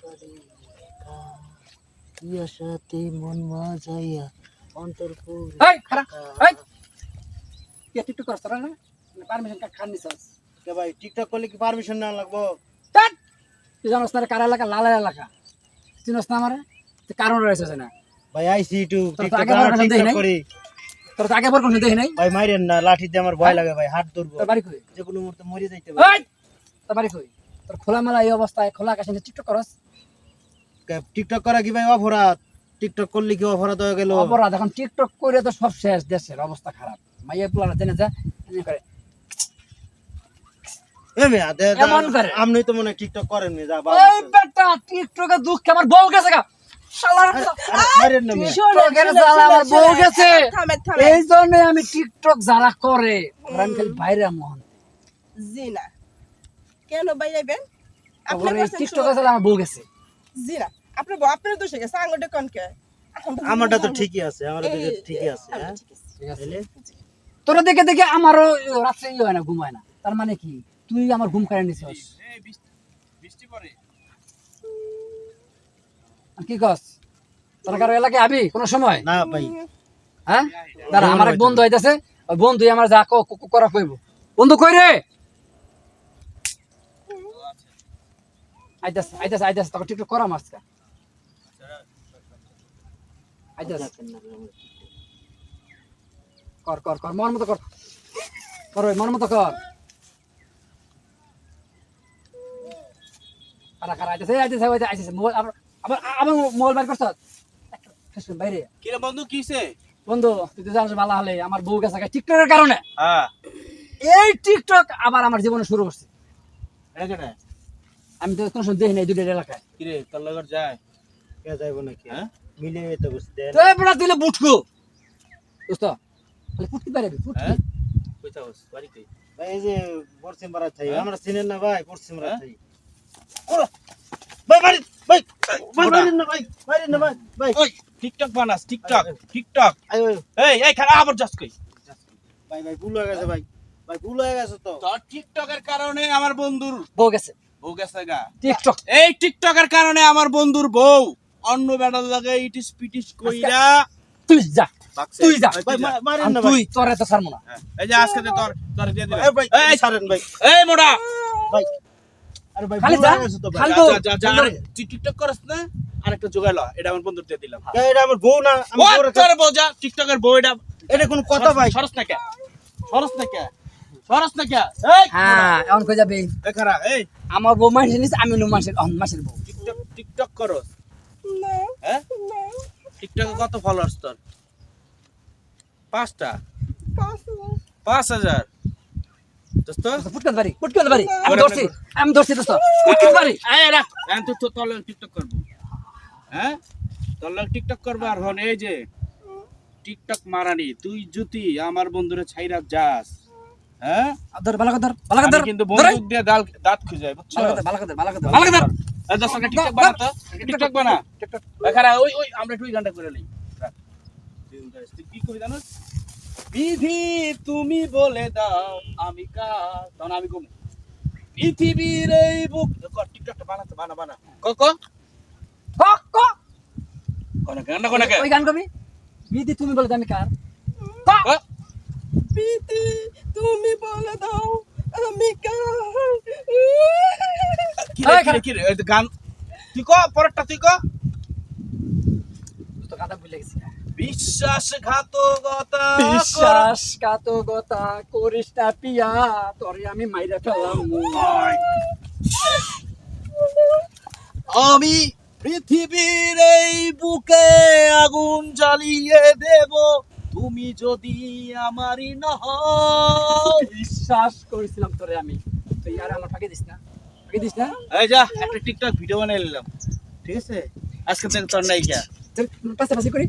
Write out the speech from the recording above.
করে একা মন মাজাইয়া অন্তর পুরে এই এই। কে টিকটক করছ না পারমিশন কার্ড খান নিছস কে ভাই টিকটক করলে কি পারমিশন না লাগবো? চাট তুই জানোস না কার এলাকা? এলাকা। চিনস না আমারে? কারণ রয়েছে না ভাই আইসি টু টিকটক? করি। তোর আগে পর কোনো দেখি নাই। ভাই মাইরেন না লাঠি দিয়ে আমার ভয় লাগে ভাই হাত ধরবো। তোর বাড়ি কই? যে কোনো মুহূর্তে মরে যাইতে পারে। এই! তোর বাড়ি কই? তোর খোলামেলা এই অবস্থায় খোলা আকাশে নিচে টিকটক করস কে- টিকটক করা কি ভাই অপরাধ? টিকটক করলে কি অপরাধ হয়ে গেল? অপরাধ এখন টিকটক করে তো সব শেষ দেশের অবস্থা খারাপ। মাইয়া পোলারা জেনে যা এমনি করে। আপনি তো মনে টিকটক করেন নি, যা ওই বেটা টিকটকে দুঃখ আমার বউ গেছে গা। আমার বউ গেছে। থামেন থামেন এই জন্য আমি টিকটক যারা করে। আমি খালি বাইরে মোহন জি না কেন বাইরাইবেন আপনি ওরা এই করছেন টিকটকে জ্বালা আমার বউ গেছে। জি না আপনার দোষে গেছে আঙ্গুলটা কনকে এখন আমারটা তো ঠিকই আছে তো ঠিকই আছে ঠিক আছে। ঠিক তোরা দেখে দেখে আমারও রাত্রে ইয়ে হয় না ঘুম হয় না। তার মানে কি? তুই আমার ঘুম কেড়ে নিছিস। আর কি কস? তোরা কারও এলাকায় আবি? কোনো সময়? না ভাই। হ্যাঁ? দাঁড়া আমার এক বন্ধু আইতাছে। ওই বন্ধু আমার যা করা কইব। বন্ধু কই রে? আইতাছে আইতাছে আইতাছে তোকে ঠিক করা মাস্কা কর কর কর মন মতো কর। কর ওই মন মতো কর। কারা কারা আইতাছে? এই আইতাছে ওই যে আইতাছে মোবাইল আবার আবার আবার মোবাইল বাইর করছ? বাইরে। কিরে বন্ধু কিসে বন্ধু তুই তো জানিস ভালো হলে আমার বউ গেছে টিকটকের কারণে। হ্যাঁ। এই টিকটক আবার আমার জীবনে শুরু করছে। আমি তো কোনো দেখি নাই দুটো এলাকায়। কিরে তোর লগর যায়? কে যাইবো নাকি? হ্যাঁ? মিলে তো বুঝতে তো এবার দিলে বুটকো দোস্ত তাহলে ফুটকি পারবি ফুটকি হ্যাঁ? কইতা হস বাড়ি কই ভাই এই যে পশ্চিম পাড়া থাই হ্যাঁ? আমরা চিনেন না ভাই পশ্চিম পাড়া হ্যাঁ? থাই ভাই মারি ভাই না ভাই না ভাই ভাই। ওই টিকটক বানাস টিকটক এই এই খারা আবার যাস কই। ভাই ভাই ভুল হয়ে গেছে ভাই। ভাই ভুল হয়ে গেছে তো। তোর টিকটকের কারণে আমার বন্ধুর বউ গেছে। বউ গেছে গা। টিকটক। এই টিকটকের কারণে আমার বন্ধুর বউ। অন্য বেড়ার লাগে ইটিস পিটিস কইরা তুই যা তুই যা। যা। মারেন আর না তুই তোর এত ছাড়বো না। হ্যাঁ, এই যে আজকে তো তোর তোর দিয়ে দিলাম। এই ভাই এই ছাড়েন ভাই। এই মোড়া ভাই। আরে ভাই খালি যা, হয়ে তো খালি- যা, তো, যা, যা, তুই টিকটক করস না আরেকটা জোগাড় ল। এটা আমার বন্ধুর দিয়ে দিলাম। কে, এটা আমার বউ না আমি তোর বোঝা টিকটকের বউ এটা এটা কোন কথা ভাই। সরস না কে? সরস না কে? সরস না কে? এই। হ্যাঁ এখন কই যাবি? এই খারা এই। আমার বউ মানুষের আমি লো বউ। টিকটক টিকটক হ্যাঁ না টিকটকে কত ফলোয়ার্স তোর? পাঁচটা? পাঁচ হাজার। আমি ধরছি আমি ধরছি দোস্ত। রাখ। তো তোর লগে টিকটক করব। হ্যাঁ? তোর লগে টিকটক করব আর হন এই যে টিকটক মারানি তুই জুতি আমার বন্ধুরে ছাইরা যাস। হ্যাঁ? ধর ধর ধর। কিন্তু ধর। বন্দুক দিয়ে দাঁত খুঁজে বুঝছ? ধর, ধর, ধর, দশ টাকা টিকটক বানা তো। টিকটক বানা। খারা ওই ওই আমরা একটু গানটা করে লই রাখ। কি কবি জানোস? বিধি তুমি বলে দাও আমি কা তখন আমি কম। পৃথিবীর এই বুক টিকটকটা বানাতে বানা বানা ক ক? ক, ক। কোনা গানটা কোনা ওই গান কবি? বিধি তুমি বলে দাও আমি কার। ক? তুমি বলে দাও আমি কার কি রে এই কি খারা। রে? কি রে এই তো গান তুই ক পরেরটা তুই ক। তো গাদা ভুলে গেছি। বিশ্বাসঘাতকতা বিশ্বাসঘাতকতা করিস না পিয়া তোরে আমি মাইরা ফেলাম। আমি পৃথিবীর এই বুকে আগুন জ্বালিয়ে দেব তুমি যদি আমারই না হও। বিশ্বাস করেছিলাম তোরে আমি। তুই আর আমার ফাঁকে দিস না। দিস না? এই যা একটা টিকটক ভিডিও বানিয়ে নিলাম। ঠিক আছে? আজকে থেকে তোর নাই গিয়া পাশাপাশি করি।